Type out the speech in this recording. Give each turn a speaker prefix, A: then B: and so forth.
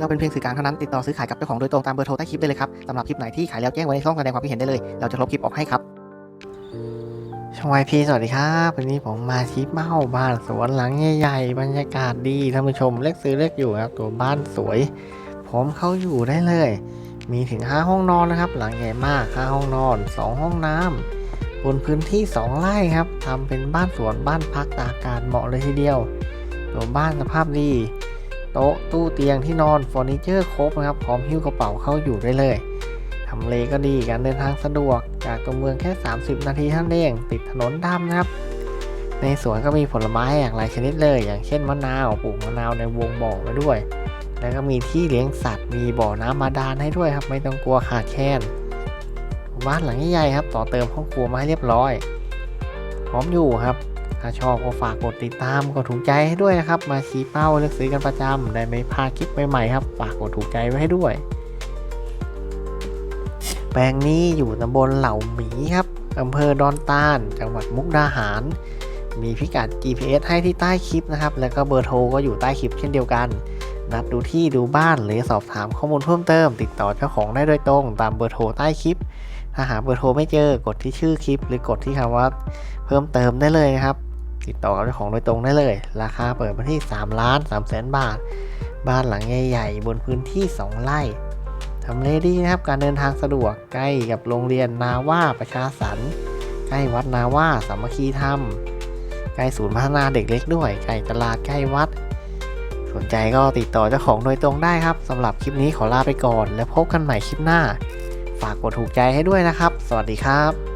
A: เราเป็นเพียงสื่อกลางเท่านั้นติดต่อซื้อขายกับเจ้าของโดยตรงตามเบอร์โทรใต้คลิปได้เลยครับสำหรับคลิปไหนที่ขายแล้วแจ้งไว้ในช่องแสดงความคิดเห็นได้เลย เราจะลบคลิปออกให้ครับช่องไอพีสวัสดีครับวันนี้ผมมาที่เมาบ้านสวนหลังใหญ่ๆบรรยากาศดีท่านผู้ชมเลือกซื้อเลือกอยู่ครับตัวบ้านสวย ผมเข้าอยู่ได้เลย มีถึง 5 ห้องนอนนะครับ หลังใหญ่มาก 5 ห้องนอน 2 ห้องน้ำบนพื้นที่ 2 ไร่ครับทำเป็นบ้านสวนบ้านพักตากอากาศเหมาะเลยทีเดียว ตัวบ้านสภาพดี โต๊ะตู้เตียงที่นอนเฟอร์นิเจอร์ครบนะครับพร้อมหิ้วกระเป๋าเข้าอยู่ได้เลยทำเลก็ดีการเดินทางสะดวก จากตัวเมืองแค่ 30 นาทีเท่านั้นเองติดถนนดำนะครับ ในสวนก็มีผลไม้อย่างหลายชนิดเลย อย่างเช่นมะนาวปลูกมะนาวในวงบ่อไว้ด้วย แล้วก็มีที่เลี้ยงสัตว์มีบ่อน้ำมาดานให้ด้วยครับ ไม่ต้องกลัวขาดแคลนบ้านหลังใหญ่ครับ ต่อเติมห้องครัวมาให้เรียบร้อย พร้อมอยู่ครับ ถ้าชอบก็ฝากกดติดตามกดถูกใจให้ด้วยนะครับ มาชี้เป้าเลือกซื้อกันประจำได้ไม่พลาดคลิปใหม่ๆครับ ฝากกดถูกใจไว้ให้ด้วย แปลงนี้อยู่ตำบลเหล่าหมีครับอำเภอดอนตาล จังหวัดมุกดาหาร มีพิกัด GPS ให้ที่ใต้คลิปนะครับ แล้วก็เบอร์โทรก็อยู่ใต้คลิปเช่นเดียวกัน นัดดูที่ดูบ้านหรือสอบถามข้อมูลเพิ่มเติม ติดต่อเจ้าของได้โดยตรง ตามเบอร์โทรใต้คลิป ถ้าหาเบอร์โทรไม่เจอกดที่ชื่อคลิป หรือกดที่คำว่า เพิ่มเติมได้เลยนะครับ ติดต่อกับเจ้าของโดยตรงได้เลย ราคาเปิดมาที่ 3 ล้าน3แสนบาท บ้านหลังใหญ่ๆ บนพื้นที่ 2 ไร่ทำเลดีนะครับ การเดินทางสะดวกใกล้กับโรงเรียนนาว่าประชาสรรค์ใกล้วัดนาว่าสามัคคีธรรม ใกล้ศูนย์พัฒนาเด็กเล็กด้วย ใกล้ตลาดใกล้วัด สนใจก็ติดต่อเจ้าของโดยตรงได้ครับสำหรับคลิปนี้ขอลาไปก่อน แล้วพบกันใหม่คลิปหน้า ฝากกดถูกใจให้ด้วยนะครับ สวัสดีครับ